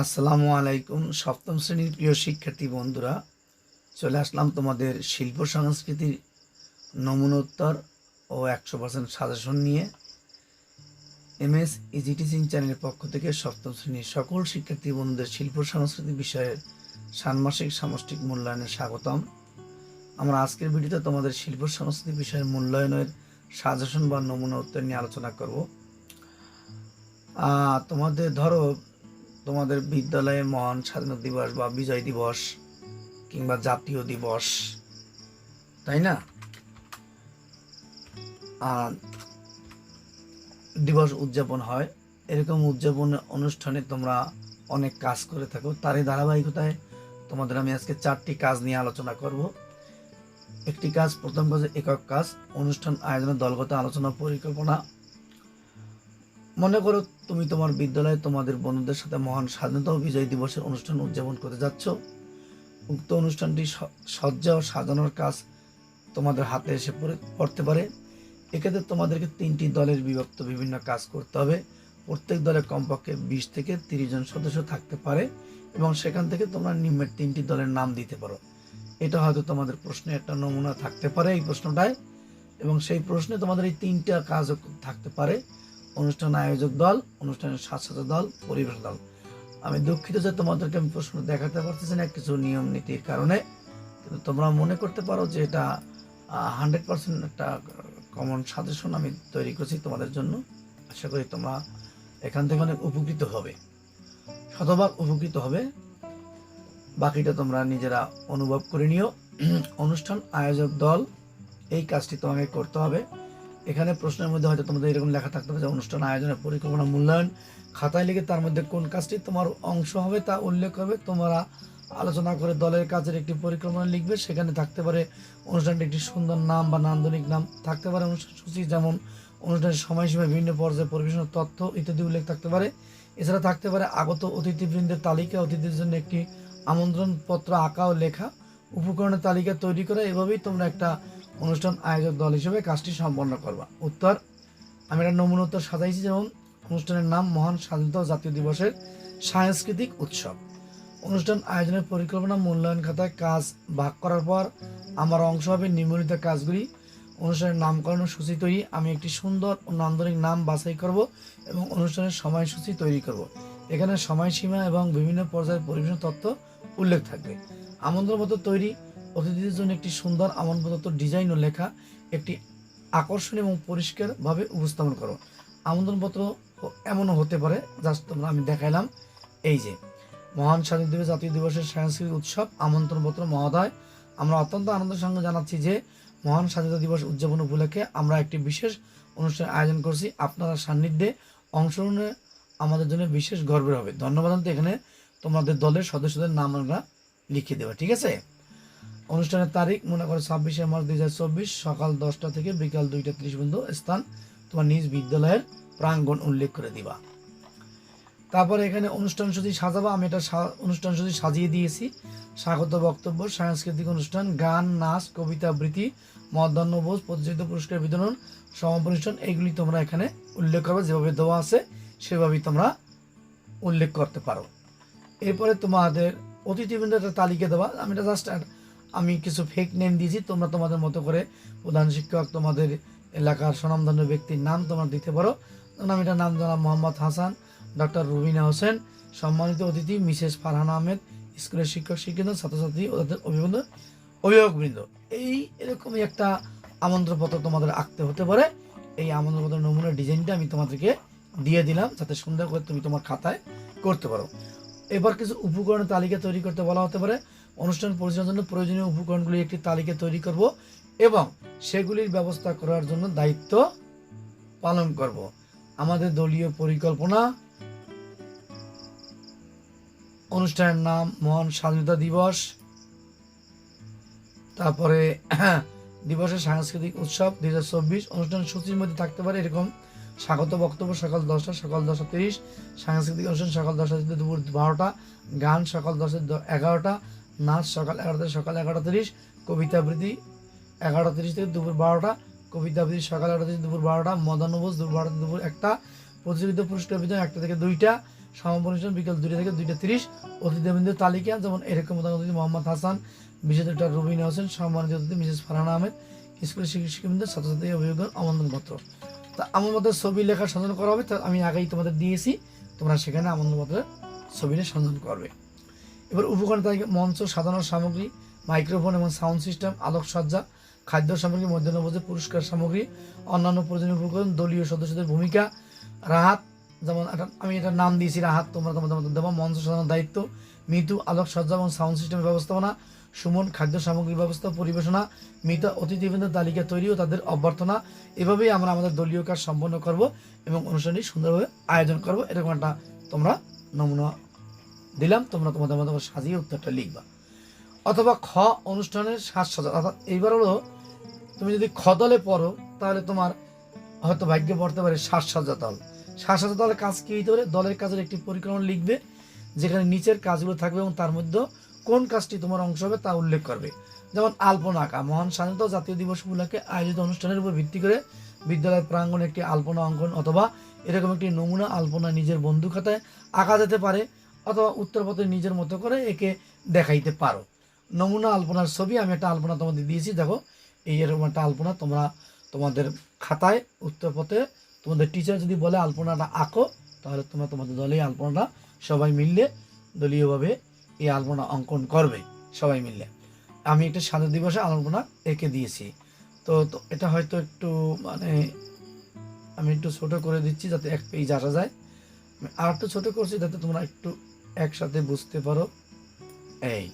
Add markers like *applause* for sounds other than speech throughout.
আসসালামু আলাইকুম, সপ্তম শ্রেণির প্রিয় শিক্ষার্থী বন্ধুরা। চলে আসলাম তোমাদের শিল্প সংস্কৃতির নমুনোত্তর ও একশো পার্সেন্ট সাজেশন নিয়ে। এম এস ইজি টিচিং চ্যানেলের পক্ষ থেকে সপ্তম শ্রেণির সকল শিক্ষার্থী বন্ধুদের শিল্প সংস্কৃতি বিষয়ের ষান্মাসিক সামষ্টিক মূল্যায়নে স্বাগতম। আমরা আজকের ভিডিওতে তোমাদের শিল্প সংস্কৃতি বিষয়ের মূল্যায়নের সাজেশন বা নমুনা উত্তর নিয়ে আলোচনা করব। তোমাদের ধরো তোমাদের বিদ্যালয়ে মহান স্বাধীনতা দিবস বা বিজয় দিবস কিংবা জাতীয় দিবস, তাই না? আর দিবস উদযাপন হয়। এরকম উদযাপন অনুষ্ঠানে তোমরা অনেক কাজ করে থাকো। তারই ধারাবাহিকতায় তোমাদের আমি আজকে চারটি কাজ নিয়ে আলোচনা করব। একটি কাজ, প্রথম কাজ, একক কাজ। অনুষ্ঠান আয়োজনের দলগত আলোচনা পরিকল্পনা মনে করো তুমি তোমার বিদ্যালয়ে তোমাদের বন্ধুদের সাথে মহান স্বাধীনতা বিজয় দিবসের অনুষ্ঠান উদযাপন করতে যাচ্ছ। উক্ত অনুষ্ঠানটি সজ্জা ও সাজানোর কাজ তোমাদের হাতে এসে পড়ে, পড়তে পারে। এক্ষেত্রে তোমাদেরকে তিনটি দলের বিভক্ত বিভিন্ন কাজ করতে হবে। প্রত্যেক দলে কমপক্ষে বিশ থেকে তিরিশ জন সদস্য থাকতে পারে এবং সেখান থেকে তোমরা নিম্নের তিনটি দলের নাম দিতে পারো। এটা হয়তো তোমাদের প্রশ্নে একটা নমুনা থাকতে পারে এই প্রশ্নটায় এবং সেই প্রশ্নে তোমাদের এই তিনটা কাজ থাকতে পারে। অনুষ্ঠান আয়োজক দল, অনুষ্ঠানের সাজসজ্জা দল পরিবেশ দল। আমি দুঃখিত যে তোমাদেরকে আমি প্রশ্ন দেখাতে পারতেছি না, কিছু নিয়ম নীতির কারণে। কিন্তু তোমরা মনে করতে পারো যে এটা হান্ড্রেড পার্সেন্ট একটা কমন সাজেশন আমি তৈরি করছি তোমাদের জন্য। আশা করি তোমরা এখান থেকে অনেক উপকৃত হবে। শতভাগ উপকৃত হবে। বাকিটা তোমরা নিজেরা অনুভব করে নিও। অনুষ্ঠান আয়োজক দল, এই কাজটি তোমাকে করতে হবে। এখানে প্রশ্নের মধ্যে হয়তো তোমাদের এরকম লেখা থাকতে হবে যে অনুষ্ঠান আয়োজনের পরিকল্পনা মূল্যায়ন। খাতায় লিখে তার মধ্যে কোন কাজটি তোমার অংশ হবে তা উল্লেখ হবে তোমরা আলোচনা করে দলের কাজের একটি পরিকল্পনা লিখবে। সেখানে থাকতে পারে অনুষ্ঠানটি একটি সুন্দর নাম বা নান্দনিক নাম। থাকতে পারে অনুষ্ঠান সূচি যেমন অনুষ্ঠানের সময়সীমা, বিভিন্ন পর্যায়ে পরিবেশনের তথ্য ইত্যাদি উল্লেখ থাকতে পারে। এছাড়া থাকতে পারে আগত অতিথিবৃন্দের তালিকা, অতিথিদের জন্য একটি আমন্ত্রণপত্র আঁকা ও লেখা। উপকরণের তালিকা তৈরি করা, এভাবেই তোমরা একটা অনুষ্ঠান আয়োজক দল হিসেবে কাজটি সম্পন্ন করবা। উত্তর, আমি একটা নমুনা উত্তর সাজাইছি, যেমন অনুষ্ঠানের নাম মহান স্বাধীনতা জাতীয় দিবসের সাংস্কৃতিক উৎসব। অনুষ্ঠান আয়োজনের পরিকল্পনা মূল্যায়ন খাতায় কাজ ভাগ করার পর আমার অংশ হবে নিম্নলিখিত কাজগুলি। অনুষ্ঠানের নামকরণ সূচি তৈরি। আমি একটি সুন্দর ও নান্দনিক নাম বাছাই করব এবং অনুষ্ঠানের সময়সূচি তৈরি করব। এখানে সময়সীমা এবং বিভিন্ন পর্যায়ের পরিবেশন তথ্য উল্লেখ থাকবে। আমন্ত্রণ মতো তৈরি অতিথিদের জন্য একটি সুন্দর আমন্ত্রণপত্র ডিজাইন ও লেখা, একটি আকর্ষণীয় এবং পরিষ্কারভাবে উপস্থাপন করো। আমন্ত্রণপত্র এমনও হতে পারে জাস্ট তোমরা আমি দেখাইলাম। এই যে, মহান স্বাধীন দিবস জাতীয় দিবসের সাংস্কৃতিক উৎসব, আমন্ত্রণপত্র, মহোদয়। আমরা অত্যন্ত আনন্দের সঙ্গে জানাচ্ছি যে, মহান স্বাধীনতা দিবস উদযাপন উপলক্ষে আমরা একটি বিশেষ অনুষ্ঠান আয়োজন করছি। আপনারা সান্নিধ্যে অংশগ্রহণে আমাদের জন্য বিশেষ গর্বের হবে ধন্যবাদ এখানে তোমাদের দলের সদস্যদের নাম আমরা লিখে দেবো, ঠিক আছে? অনুষ্ঠানের তারিখ মনে করো ছাব্বিশে মার্চ দুই চব্বিশ, সকাল দশটা থেকে বিকাল দুইটা ত্রিশ পর্যন্ত স্থান তোমার নিজ বিদ্যালয়ের প্রাঙ্গণ উল্লেখ করে দিবা। তারপরে এখানে অনুষ্ঠান সূচি সাজাবা, আমি এটা অনুষ্ঠান সূচি সাজিয়ে দিয়েছি। স্বাগত বক্তব্য, সাংস্কৃতিক অনুষ্ঠান, গান, নাচ, কবিতা, আবৃত্তি মধ্যাহ্নভোজ প্রতিযোগিতা, পুরস্কার বিতরণ সমাপন অনুষ্ঠান এইগুলি তোমরা এখানে উল্লেখ করবে, যেভাবে দেওয়া আছে সেভাবেই তোমরা উল্লেখ করতে পারো। এরপরে তোমাদের অতিথিবৃন্দের একটা তালিকা দেওয়া আমি এটা জাস্ট আমি কিছু ফেক নেম দিয়েছি, তোমরা তোমাদের মতো করে প্রধান শিক্ষক তোমাদের এলাকার স্বনামধন্য ব্যক্তির নাম তোমরা দিতে পারো। আমি এটার নাম দিলাম মোহাম্মদ হাসান ডক্টর রুবিনা হোসেন, সম্মানিত অতিথি মিসেস ফারহান আহমেদ, স্কুলের শিক্ষক শিক্ষিত ছাত্রছাত্রী ও তাদের অভিভাবক, অভিভাবকবৃন্দ। এই এরকমই একটা আমন্ত্রণপত্র তোমাদের আঁকতে হতে পারে। এই আমন্ত্রণপত্র নমুনার ডিজাইনটা আমি তোমাদেরকে দিয়ে দিলাম, যাতে সুন্দর করে তুমি তোমার খাতায় করতে পারো। এবার কিছু উপকরণের তালিকা তৈরি করতে বলা হতে পারে। অনুষ্ঠান পরিচালনার জন্য প্রয়োজনীয় উপকরণগুলি একটি তালিকা তৈরি করব এবং সেগুলির ব্যবস্থা করার জন্য দায়িত্ব পালন করব। আমাদের দলীয় পরিকল্পনা, অনুষ্ঠানের নাম মহান স্বাধীনতা দিবস, তারপরে *clears throat* দিবসের সাংস্কৃতিক উৎসব দুই হাজার চব্বিশ, অনুষ্ঠান সূচির মধ্যে থাকতে পারে এরকম স্বাগত বক্তব্য সকাল দশটা সকাল দশটা তিরিশ, সাংস্কৃতিক অনুষ্ঠান সকাল দশটা দুপুর বারোটা, গান সকাল দশটা দ- এগারোটা নাচ সকাল এগারোটা সকাল এগারোটা তিরিশ, কবিতা আবৃত্তি এগারোটা তিরিশ থেকে দুপুর বারোটা, কবিতা আবৃত্তি সকাল এগারোটা থেকে দুপুর বারোটা মদানুবোধ দুপুর বারোটা দুপুর একটা, প্রতিযোগিতা পুরস্কার বিতরণ একটা থেকে দুইটা, সমাপন বিকেল দুইটা থেকে দুইটা তিরিশ, অতিথিবৃন্দের তালিকা যেমন এরকম অতিথি মোহাম্মদ হাসান, বিশেষ ডক্টর রুবিন হোসেন, সম্মানিত অতিথি মিসেস ফারহানা আহমেদ, স্কুলের শিক্ষকবৃন্দ ছাত্রছাত্রী অভিভাবক আমন্ত্রণপত্র তা আমন্ত্রণপত্র ছবি লেখা সংযোজন করা হবে, তা আমি আগেই তোমাদের দিয়েছি, তোমরা সেখানে আমন্ত্রণপত্রের ছবিটা সন্ধান করবে। এবার উপকরণ তালিকা, মঞ্চ, সাধারণ সামগ্রী, মাইক্রোফোন এবং সাউন্ড সিস্টেম, আলোকসজ্জা, খাদ্য সামগ্রী মধ্যাহ্নভোজে পুরস্কার সামগ্রী, অন্যান্য প্রয়োজনীয় উপকরণ, দলীয় সদস্যদের ভূমিকা, রাহাত, যেমন আমি এটার নাম দিয়েছি, রাহাত, তোমরা তোমাদের দেবো, মঞ্চ সাধারণ দায়িত্ব, মিতু, আলোকসজ্জা এবং সাউন্ড সিস্টেমের ব্যবস্থাপনা, সুমন, খাদ্য সামগ্রী ব্যবস্থা, পরিবেশনা, মৃত অতিথিবৃন্দের তালিকা তৈরি ও তাদের অভ্যর্থনা, এভাবেই আমরা আমাদের দলীয় কাজ সম্পন্ন করব এবং অনুষ্ঠানটি সুন্দরভাবে আয়োজন করব, এরকম একটা তোমরা নমুনা দিলাম, তোমরা তোমাদের মতো সাজিয়ে উত্তরটা লিখবা। অথবা খ অনুষ্ঠানের সাজসজ্জা, অর্থাৎ এইবার হলো, তুমি যদি খ দলে পড়ো, তাহলে তোমার হয়তো ভাগ্যে পড়তে পারে সাজসজ্জা দল। সাজসজ্জা দলের কাজ কি হতে পারে? দলের কাজের একটি পরিক্রমণ লিখবে, যেখানে নিচের কাজগুলো থাকবে এবং তার মধ্যে কোন কাজটি তোমার অংশ হবে তা উল্লেখ করবে। যেমন আলপনা আঁকা, মহান স্বাধীনতা জাতীয় দিবস উপলক্ষে আয়োজিত অনুষ্ঠানের উপর ভিত্তি করে বিদ্যালয়ের প্রাঙ্গণে একটি আলপনা অঙ্কন অথবা এরকম একটি নমুনা আলপনা নিজের বন্ধু খাতায় আঁকা যেতে পারে। অথবা উত্তরপত্রে নিজের মতো করে একে দেখাইতে পারো। নমুনা আলপনার ছবি, আমি একটা আলপনা তোমাদের দিয়েছি, দেখো। এই এরকম একটা আলপনা তোমরা তোমাদের খাতায় উত্তরপথে তোমাদের টিচার যদি বলে আলপনাটা আঁকো, তাহলে তোমরা তোমাদের দলে আলপনাটা সবাই মিললে দলীয়ভাবে এই আলপনা অঙ্কন করবে, সবাই মিললে। আমি একটা স্বাধীন দিবসে আলপনা এঁকে দিয়েছি। তো এটা হয়তো একটু মানে আমি একটু ছোট করে দিচ্ছি যাতে এক পেজ আসা যায়। আর একটু ছোট করছি যাতে তোমরা একটু একসাথে বুঝতে পারো। এই।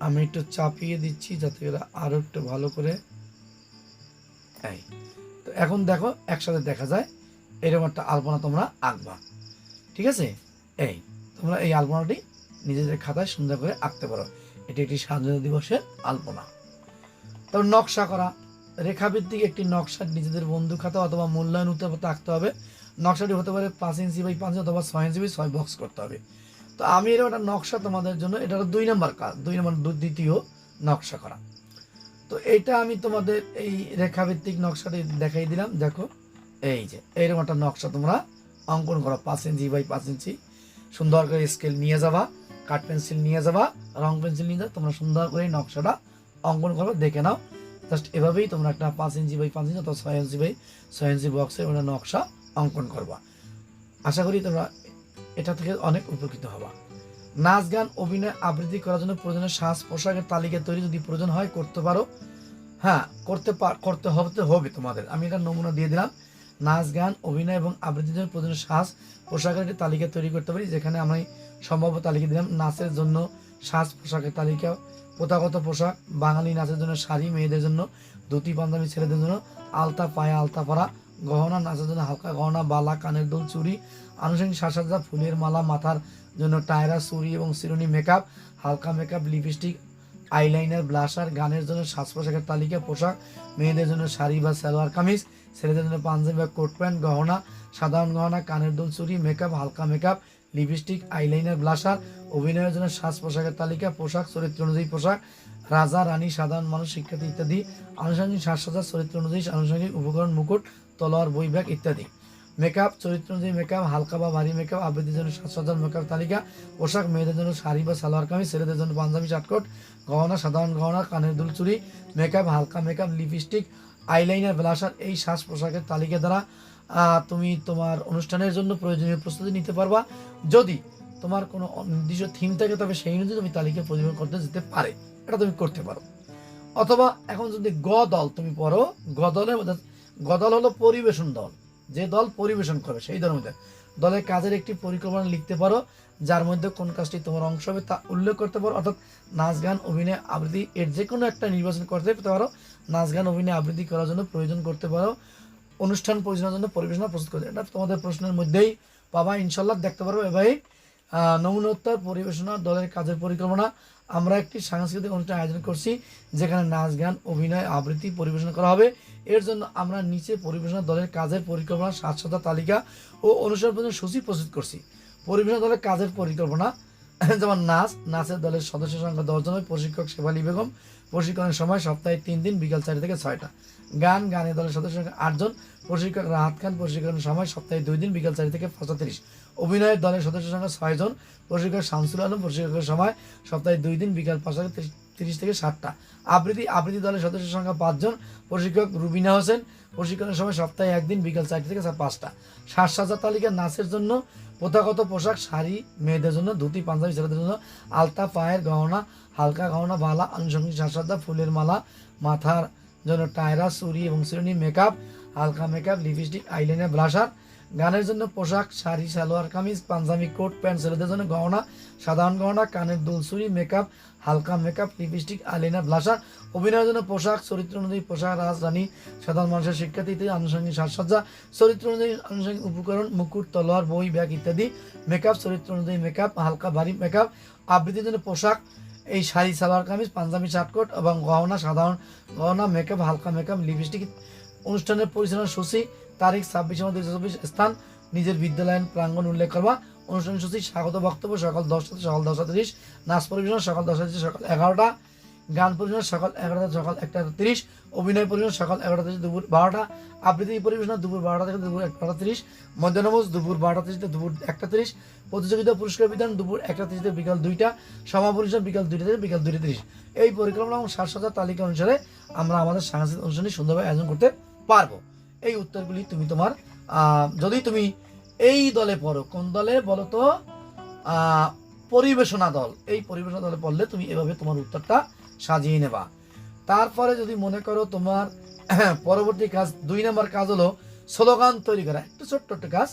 আমি একটু চাপিয়ে দিচ্ছি যাতে এরা আরও একটু ভালো করে এই। তো এখন দেখো একসাথে দেখা যায়। এরকম একটা আলপনা তোমরা আঁকবা। ঠিক আছে? এই তোমরা এই আলপনাটি নিজেদের খাতায় সুন্দর করে আঁকতে পারো। এটি একটি স্বাধীনতা দিবসের আলপনা। তারপর নকশা করা। রেখাভিত্তিক একটি নকশা নিজেদের বন্ধু খাতা অথবা মূল্যায়ন উত্তরপত্র আঁকতে হবে। নকশাটি হতে পারে পাঁচ ইঞ্চি বাই পাঁচ অথবা ছয় ইঞ্চি বাই ছয় বক্স করতে হবে। তো আমি এরকম একটা নকশা তোমাদের জন্য, এটা দুই নম্বর কাজ, দুই নম্বর দ্বিতীয় নকশা করা। তো এইটা আমি তোমাদের এই রেখাভিত্তিক নকশাটি দেখাই দিলাম, দেখো, এই যে এইরকম একটা নকশা তোমরা অঙ্কন করো, পাঁচ ইঞ্চি বাই পাঁচ ইঞ্চি। সুন্দর করে স্কেল নিয়ে যাবা কাঠ পেন্সিল নিয়ে যাবা, রং পেন্সিল নিয়ে যাবা, তোমরা সুন্দর করে নকশাটা অঙ্কন করো, দেখে নাও। জাস্ট এভাবেই তোমরা একটা পাঁচ ইঞ্চি বাই পাঁচ ইঞ্চি অথবা ছয় ইঞ্চি বাই ছয় ইঞ্চি বক্সে ওটা নকশা অঙ্কন করবা। আশা করি তোমরা এটা থেকে অনেক উপকৃত হবা। নাচ, গান, অভিনয়, আবৃত্তি করার জন্য প্রয়োজনীয় সাজ, পোশাকের তালিকা তৈরি যদি প্রয়োজন হয়, করতে পারো। হ্যাঁ করতে করতে হবে হবে তোমাদের। আমি এটা নমুনা দিয়ে দিলাম। নাচ, গান, অভিনয় এবং আবৃত্তির জন্য প্রয়োজনীয় সাজ, পোশাকের একটি তালিকা তৈরি করতে পারি, যেখানে আমি সম্ভাব্য তালিকা দিলাম। নাচের জন্য সাজ, পোশাকের তালিকা, প্রথাগত পোশাক, বাঙালি নাচের জন্য শাড়ি, মেয়েদের জন্য, ধুতি, পাঞ্জাবি, ছেলেদের জন্য, আলতা, পায়ে আলতা পরা গহনা নাচের জন্য হালকা গহনা, বালা, কানের দুল, চুড়ি, আনুষঙ্গিক সাজসজ্জা, ফুলের মালা, মাথার জন্য টায়রা, চুড়ি এবং শিরোনি মেকআপ হালকা মেকআপ লিপস্টিক আইলাইনার ব্লাশার গানের জন্য সাজ পোশাকের তালিকা, পোশাক, মেয়েদের জন্য শাড়ি বা সালোয়ার কামিজ, ছেলেদের জন্য পাঞ্জাবি বা কোট প্যান্ট, গহনা, সাধারণ গহনা, কানের দুল, চুড়ি মেকআপ হালকা মেকআপ লিপস্টিক আইলাইনার ব্লাশার অভিনয়ের জন্য সাজ পোশাকের তালিকা, পোশাক, চরিত্র অনুযায়ী পোশাক, রাজা, রানী, সাধারণ মানুষ, শিক্ষার্থী ইত্যাদি। আনুষঙ্গিক সাজসজ্জা, চরিত্র অনুযায়ী আনুষঙ্গিক উপকরণ, মুকুট তলোয়ার, বই ব্যাগ ইত্যাদি। মেকআপ, চরিত্র অনুযায়ী মেকআপ, হালকা বা ভারী মেকআপ আবৃত্তির জন্য সাজসজ্জার মেকআপ তালিকা, পোশাক, মেয়েদের জন্য শাড়ি বা সালোয়ার কামিজ, ছেলেদের জন্য পাঞ্জাবি শার্টকোট গহনা, সাধারণ গহনা, কানের দুল চুড়ি মেকআপ, হালকা মেকআপ, লিপস্টিক, আইলাইনার, ব্লাশার, এই সাজ পোশাকের তালিকা দ্বারা তুমি তোমার অনুষ্ঠানের জন্য প্রয়োজনীয় প্রস্তুতি নিতে পারবা। যদি তোমার কোনো নির্দিষ্ট থিম থাকে, তবে সেই অনুযায়ী তুমি তালিকা পরিবেশন করতে যেতে পারে। এটা তুমি করতে পারো। অথবা এখন যদি গ দল তুমি পড়ো, গ দলে গ দল হলো পরিবেশন দল। যে দল পরিবেশন করে, সেই দলের মধ্যে। দলের কাজের একটি পরিকল্পনা লিখতে পারো, যার মধ্যে কোন কাজটি তোমার অংশ হবে তা উল্লেখ করতে পারো, অর্থাৎ নাচ, গান, অভিনয়, আবৃত্তি এর যে কোনো একটা নির্বাচন করতে পারো, নাচ, গান, অভিনয়, আবৃত্তি করার জন্য প্রয়োজন করতে পারো, অনুষ্ঠান পরিচালনার জন্য পরিবেশনা প্রস্তুত করতে এটা তোমাদের প্রশ্নের মধ্যেই পাবা ইনশাল্লাহ দেখতে পারব এভাবে নমুনোত্তর পরিবেশনা, দলের কাজের পরিকল্পনা। আমরা একটি সাংস্কৃতিক অনুষ্ঠান আয়োজন করছি, যেখানে নাচ, গান, অভিনয়, আবৃত্তি পরিবেশন করা হবে। এর জন্য আমরা নিচে পরিবেশনা, দলের কাজের পরিকল্পনা সাতশতা তালিকা ও অনুষ্ঠান পর্যন্ত সূচি প্রস্তুত করছি। পরিবেশনা, দলের কাজের পরিকল্পনা, যেমন নাচ, নাচের দলের সদস্য সংখ্যা দশজন প্রশিক্ষক শেফালি বেগম প্রশিক্ষণের সময় সপ্তাহে তিন দিন, বিকাল চারি থেকে ছয়টা। গান গানের দলের সদস্য আটজন, প্রশিক্ষক রাহাত খান, প্রশিক্ষণের সময় সপ্তাহে দুই দিন, বিকাল চারি থেকে পঁচাত্রিশ। অভিনয়ের দলের সদস্য সংখ্যা ছয়জন, প্রশিক্ষক শামসুল আলম, প্রশিক্ষকের সময় সপ্তাহে দুই দিন, বিকাল পাঁচটা তিরিশ- থেকে সাতটা আবৃত্তি আবৃত্তি দলের সদস্য সংখ্যা পাঁচজন। প্রশিক্ষক রুবিনা হোসেন। প্রশিক্ষণের সময় সপ্তাহে একদিন, বিকাল চারটে থেকে পাঁচটা। সাজসজ্জা তালিকা নাচের জন্য প্রথাগত পোশাক, শাড়ি, মেয়েদের জন্য ধুতি, পাঞ্জাবি ছেলেদের জন্য আলতা, পায়ের গহনা, হালকা গহনা বালা আনুষঙ্গিক সাজসজ্জা, ফুলের মালা, মাথার জন্য টায়রা চুরি এবং শ্রেণি মেকআপ হালকা মেকআপ লিপস্টিক আইলাইনার ব্লাশার গানের জন্য পোশাক, শাড়ি, সালোয়ার, কামিজ, পাঞ্জাবি কোট, প্যান্ট, ছেলেদের জন্য গহনা, সাধারণ গহনা, কানের দুল চুরি মেকআপ হালকা মেকআপ লিপস্টিক আলিনা ব্লাশার অভিনয়ের জন্য পোশাক, চরিত্র অনুযায়ী পোশাক, রাজধানী, সাধারণ মানুষের শিক্ষার্থী ইত্যাদি আনুষঙ্গিক সাজসজ্জা, চরিত্র অনুযায়ী আনুষঙ্গিক উপকরণ, মুকুট, তলোয়ার, বই, ব্যাগ ইত্যাদি। মেকআপ চরিত্র অনুযায়ী মেকআপ হালকা ভারী মেকআপ আবৃত্তির জন্য পোশাক, এই শাড়ি, সালোয়ার, কামিজ, পাঞ্জাবি শার্টকোট এবং গহনা, সাধারণ গহনা মেকআপ হালকা মেকআপ লিপস্টিক অনুষ্ঠানের পরিচালনা সূচি তারিখ ছাব্বিশে মধ্যে চব্বিশ স্থান। নিজের বিদ্যালয়ের প্রাঙ্গণ উল্লেখ করবা। অনুষ্ঠান সূচি, স্বাগত বক্তব্য সকাল দশটা সকাল দশটা তিরিশ। নাচ পরিবেশন সকাল দশটা থেকে সকাল এগারোটা। গান পরিবেশন সকাল এগারোটা সকাল একটা তিরিশ। অভিনয় পরিবেশন সকাল এগারোটা থেকে দুপুর বারোটা। আবৃত্তি পরিবেশন দুপুর বারোটা থেকে দুপুর একটা তিরিশ। মধ্যাহ্নভোজ দুপুর বারোটা তিরিশ থেকে দুপুর একটা তিরিশ। প্রতিযোগিতা পুরস্কার বিধান দুপুর একটা তিরিশ থেকে বিকাল দুইটা। সমাপরিষদ বিকাল দুইটা থেকে বিকাল দুইটা তিরিশ। এই পরিকল্পনা এবং সাজসজ্জার তালিকা অনুসারে আমরা আমাদের সাংস্কৃতিক অনুষ্ঠানটি সুন্দরভাবে আয়োজন করতে পারব। এই উত্তরগুলি তুমি তোমার যদি তুমি এই দলে পড়ো, কোন দলে বলো তো? পরিবেশনা দল। এই পরিবেশনা দলে পড়লে তুমি এভাবে তোমার উত্তরটা সাজিয়ে নেবা। তারপরে যদি মনে করো তোমার *clears throat* পরবর্তী কাজ, দুই নম্বর কাজ হলো স্লোগান তৈরি করা। একটু ছোট্ট একটা কাজ।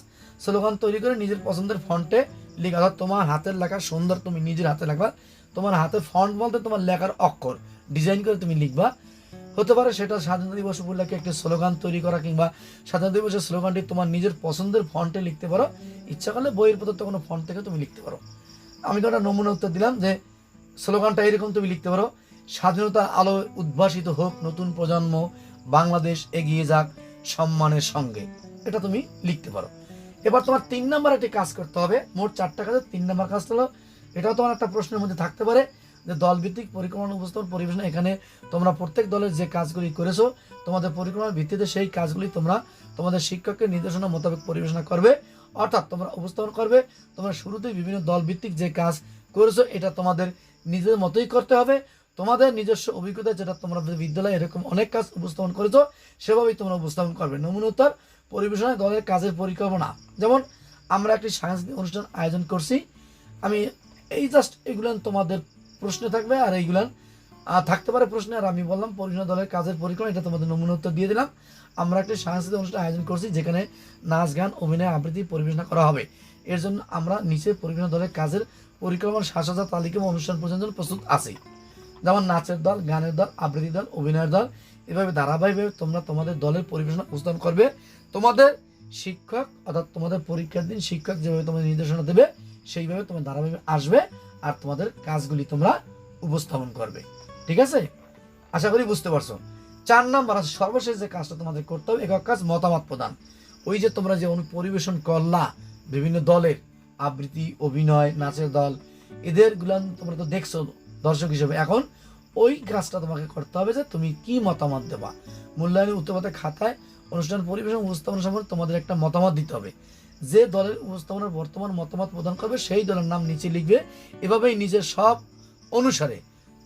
স্লোগান তৈরি করে নিজের পছন্দের ফন্টে লেখা, অর্থাৎ তোমার হাতের লেখা সুন্দর তুমি নিজের হাতে লেখবা। তোমার হাতের ফন্ট বলতে তোমার লেখার অক্ষর। ডিজাইন করে তুমি লিখবা। হতে পারে সেটা স্বাধীনতা দিবস উপলক্ষে একটি স্লোগান তৈরি করা কিংবা স্বাধীনতা দিবসের স্লোগানটি তোমার নিজের পছন্দের ফন্টে লিখতে পারো। ইচ্ছা করলে বইয়ের প্রদত্ত কোনো ফন্ট থেকে তুমি লিখতে পারো। আমি তো একটা নমুনা উত্তর দিলাম যে স্লোগানটা এরকম তুমি লিখতে পারো, স্বাধীনতা আলো উদ্ভাসিত হোক নতুন প্রজন্ম, বাংলাদেশ এগিয়ে যাক সম্মানের সঙ্গে। এটা তুমি লিখতে পারো। এবার তোমার তিন নম্বর একটি কাজ করতে হবে। মোট চারটা কাজের তিন নম্বর কাজ হলো, এটাও তোমার একটা প্রশ্নের মধ্যে থাকতে পারে যে দলভিত্তিক পরিকল্পনা উপস্থাপন পরিবেশনা এখানে তোমরা প্রত্যেক দলের যে কাজগুলি করেছ, তোমাদের পরিকল্পনার ভিত্তিতে সেই কাজগুলি তোমরা তোমাদের শিক্ষকের নির্দেশনা মোতাবেক পরিবেশনা করবে, অর্থাৎ তোমরা উপস্থাপন করবে, তোমরা শুরুতেই বিভিন্ন দলভিত্তিক যে কাজ করেছ, এটা তোমাদের নিজেদের মতোই করতে হবে। তোমাদের নিজস্ব অভিজ্ঞতা যেটা তোমরা বিদ্যালয়ে এরকম অনেক কাজ উপস্থাপন করেছ, সেভাবেই তোমরা উপস্থাপন করবে। নমুনা উত্তর, পরিবেশনায় দলের কাজের পরিকল্পনা। যেমন, আমরা একটি সাংস্কৃতিক অনুষ্ঠান আয়োজন করছি। আমি এই জাস্ট এগুলো তোমাদের প্রশ্নে থাকবে আর এইগুলান থাকতে পারে প্রশ্নে, আর আমি বললাম পরিবেশনা দলের কাজের পরিকল্পনা, এটা তোমাদের নমুনা উত্তর দিয়ে দিলাম। আমরা একটি সাংস্কৃতিক অনুষ্ঠান আয়োজন করছি, যেখানে নাচ, গান, অভিনয়, আবৃত্তি পরিবেশনা করা হবে। এর জন্য আমরা নিচে পরিবেশনা দলের কাজের পরিকল্পনা সাজসজ্জা তালিকা অনুষ্ঠান জন্য প্রস্তুত আছি। যেমন নাচের দল, গানের দল আবৃত্তি দল, অভিনয়ের দল, এভাবে ধারাবাহিকভাবে তোমরা তোমাদের দলের পরিবেশনা উপস্থাপন করবে। তোমাদের শিক্ষক, অর্থাৎ তোমাদের পরীক্ষার দিন শিক্ষক যেভাবে তোমাদের নির্দেশনা দেবে, সেইভাবে তোমার ধারাবাহিক আসবে। আর তোমাদের কাজগুলি তোমরা উপস্থাপন করবে। ঠিক আছে? আশা করি বুঝতে পারছ। চার নাম্বার আছে, সর্বশেষ যে কাজটা তোমাদের করতে হবে, একক কাজ মতামত প্রদান। ওই যে তোমরা যে পরিবেশন করলা, বিভিন্ন দলের আবৃত্তি, অভিনয়, নাচের দল, এদের গুলান তোমরা তো দেখছ দর্শক হিসেবে। এখন ওই কাজটা তোমাকে করতে হবে যে তুমি কি মতামত দেবা। মূল্যায়নের উত্তরপাতের খাতায় অনুষ্ঠান পরিবেশন, উপস্থাপনা সম্পর্কে তোমাদের একটা মতামত দিতে হবে। যে দলের উপস্থাপনার বর্তমান মতামত প্রদান করবে, সেই দলের নাম নিচে লিখবে। এভাবেই নিজের সব অনুসারে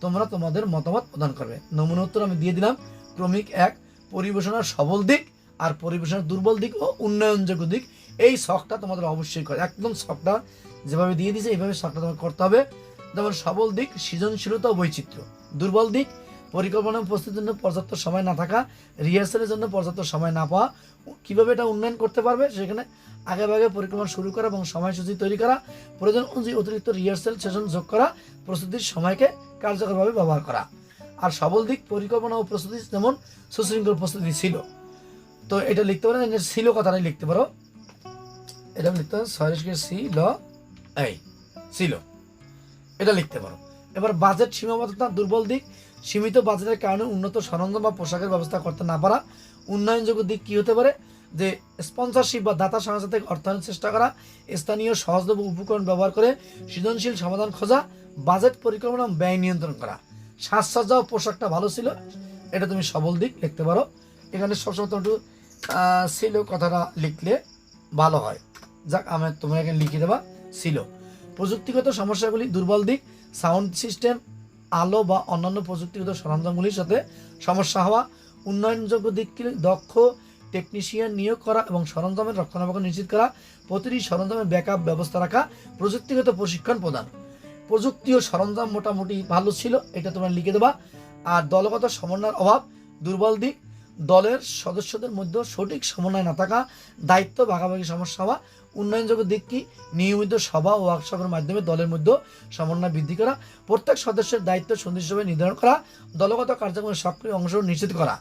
তোমরা তোমাদের মতামত প্রদান করবে। নমুনা উত্তর আমি দিয়ে দিলাম। ক্রমিক এক, পরিবেশনার সবল দিক আর পরিবেশনার দুর্বল দিক ও উন্নয়নযোগ্য দিক। এই শখটা তোমাদের অবশ্যই করে। একদম শখটা যেভাবে দিয়ে দিয়েছে, এইভাবে শখটা তোমাকে করতে হবে। যেমন সবল দিক, সৃজনশীলতা ও বৈচিত্র্য। দুর্বল দিক পরিকল্পনা প্রস্তুতির জন্য পর্যাপ্ত সময় না থাকা রিহার্সালের জন্য পর্যাপ্ত সময় না পাওয়া। কীভাবে এটা উন্নয়ন করতে পারবে, সেখানে আগে ভাগে পরিকল্পনা শুরু করা এবং সময়সূচি তৈরি করা, প্রয়োজন অনুযায়ী অতিরিক্ত রিহার্সাল সেশন যোগ করা, প্রস্তুতির সময়কে কার্যকরভাবে ব্যবহার করা। আর সবল দিক পরিকল্পনা ও প্রস্তুতি যেমন সুশৃঙ্খল প্রস্তুতি ছিল। তো এটা লিখতে পারো ছিল কথাটাই লিখতে পারো। এটা লিখতে পারো সরেশকে ছিল এই ছিল এটা লিখতে পারো। এবার বাজেট সীমাবদ্ধতা, দুর্বল দিক, সীমিত বাজেটের কারণে উন্নত সরঞ্জাম বা পোশাকের ব্যবস্থা করতে না পারা, উন্নয়নযোগ্য দিক কি হতে পারে? যে স্পন্সরশিপ বা দাতা সংস্থা থেকে অর্থায়ন চেষ্টা করা, স্থানীয় সহজলভ্য উপকরণ ব্যবহার করে সৃজনশীল সমাধান খোঁজা বাজেট পরিকল্পনা ব্যয় নিয়ন্ত্রণ করা। সাজসজ্জা ও পোশাকটা ভালো ছিল, এটা তুমি সবল দিক লিখতে পারো। এখানে সবসময় তোমার একটু ছিল কথাটা লিখলে ভালো হয়। যাক, আমি তোমার এখানে লিখে দেবা, ছিল। প্রযুক্তিগত সমস্যাগুলি দুর্বল দিক সাউন্ড সিস্টেম আলো বা অন্যান্য প্রযুক্তিগত সরঞ্জামগুলির সাথে সমস্যা হওয়া, উন্নয়নযোগ্য দিকগুলি দক্ষ টেকনিশিয়ান নিয়োগ করা এবং সরঞ্জামের রক্ষণাবেক্ষণ নিশ্চিত করা, প্রতিটি সরঞ্জামের ব্যাকআপ ব্যবস্থা রাখা, প্রযুক্তিগত প্রশিক্ষণ প্রদান। প্রযুক্তি ও সরঞ্জাম মোটামুটি ভালো ছিল, এটা তোমরা লিখে দেবা। আর দলগত সমন্বয়ের অভাব, দুর্বল দিক, দলের সদস্যদের মধ্যে সঠিক সমন্বয় না থাকা, দায়িত্ব ভাগাভাগি সমস্যা হওয়া, উন্নয়নযোগ্য দিক কি, নিয়মিত সভা ও ওয়ার্কশপের মাধ্যমে দলের মধ্যে সমন্বয় বৃদ্ধি করা, প্রত্যেক সদস্যের দায়িত্ব সুনির্দিষ্টভাবে নির্ধারণ করা, দলগত কার্যক্রমে সক্রিয় অংশ নিশ্চিত করা।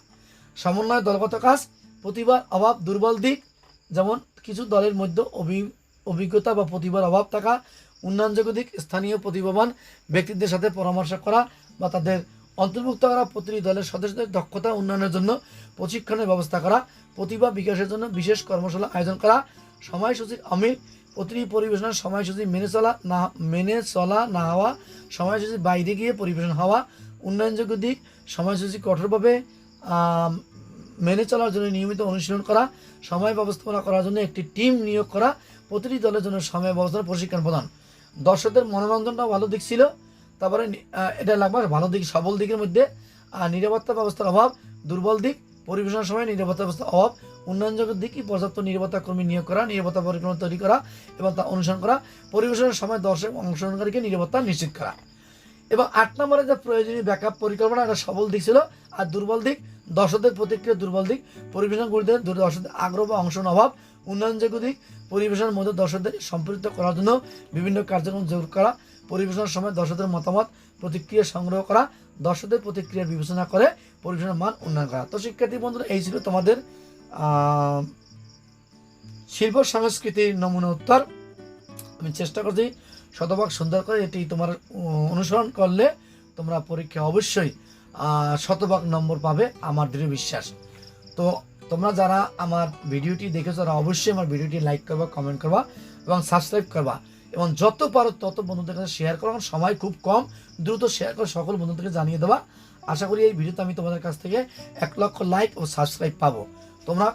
সমন্বয় দলগত কাজ প্রতিভার অভাব দুর্বল দিক, যেমন কিছু দলের মধ্যে অভি- অভিজ্ঞতা বা প্রতিভার অভাব থাকা, উন্নয়নযোগ্য দিক, স্থানীয় প্রতিভাবান ব্যক্তিদের সাথে পরামর্শ করা বা তাদের অন্তর্ভুক্ত করা, প্রতিটি দলের সদস্যদের দক্ষতা উন্নয়নের জন্য প্রশিক্ষণের ব্যবস্থা করা, প্রতিভা বিকাশের জন্য বিশেষ কর্মশালা আয়োজন করা, সময়সূচির অমিল, প্রতিটি পরিবেশনার সময়সূচি মেনে চলা না, মেনে চলা না হওয়া, সময়সূচির বাইরে গিয়ে পরিবেশন হওয়া, উন্নয়নযোগ্য দিক, সময়সূচি কঠোরভাবে মেনে চলার জন্য নিয়মিত অনুশীলন করা, সময় ব্যবস্থাপনা করার জন্য একটি টিম নিয়োগ করা প্রতিটি দলের জন্য সময় ব্যবস্থাপনা প্রশিক্ষণ প্রদান। দর্শকদের মনোরঞ্জনটা ভালো দিক ছিল, তারপরে এটা লাগবে ভালো দিক, সবল দিকের মধ্যে, আর নিরাপত্তা ব্যবস্থার অভাব, দুর্বল দিক পরিবেশনের সময়, নিরাপত্তা ব্যবস্থার অভাব, উন্নয়নযোগ্য দিকই পর্যাপ্ত নিরাপত্তা কর্মী নিয়োগ করা, নিরাপত্তা পরিকল্পনা তৈরি করা এবং তা অনুসরণ করা, পরিবেশনের সময় দর্শক অংশগ্রহণকারীকে নিরাপত্তা নিশ্চিত করা। এবং আট নম্বরে যে প্রয়োজনীয় ব্যাকআপ পরিকল্পনা, এটা সবল দিক ছিল। আর দুর্বল দিক, দর্শকদের প্রতিক্রিয়া দুর্বল দিক। পরিবেশনগুলিতে দূর- দর্শকদের আগ্রহ বা অংশগ্রহণ অভাব। উন্নয়নযোগ্য দিক, পরিবেশনের মধ্যে দর্শকদের সম্পৃক্ত করার জন্য বিভিন্ন কার্যক্রম যোগ করা। পরিবেশনের সময় দর্শকদের মতামত, প্রতিক্রিয়া সংগ্রহ করা। দর্শকদের প্রতিক্রিয়া বিবেচনা করে পরিবেশনের মান উন্নয়ন করা। তো শিক্ষার্থী বন্ধুরা, এই ছিল তোমাদের শিল্প সংস্কৃতির নমুনা উত্তর। আমি চেষ্টা করছি শতভাগ সুন্দর করে এটি তোমার অনুসরণ করলে তোমরা পরীক্ষা অবশ্যই শতভাগ নম্বর পাবে আমার দৃঢ় বিশ্বাস। তো তোমরা যারা আমার ভিডিওটি দেখেছ, তারা অবশ্যই আমার ভিডিওটি লাইক করবা, কমেন্ট করবা এবং সাবস্ক্রাইব করবা এবং যত পারো তত বন্ধুদের কাছে শেয়ার করো কারণ সময় খুব কম, দ্রুত শেয়ার করে সকল বন্ধুদেরকে জানিয়ে দেবা। আশা করি এই ভিডিওতে আমি তোমাদের কাছ থেকে এক লক্ষ লাইক ও সাবস্ক্রাইব পাবো। তোমরা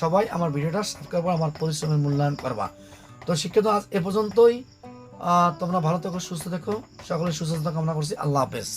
সবাই আমার ভিডিওটা সাবস্ক্রাইব করে আমার পরিশ্রমের মূল্যায়ন করবা। তো শিক্ষিত, আজ এ পর্যন্তই। তোমরা ভালো থেকো সুস্থ থেকো। সকলে সুস্থতা কামনা করছি। আল্লাহ হাফেজ।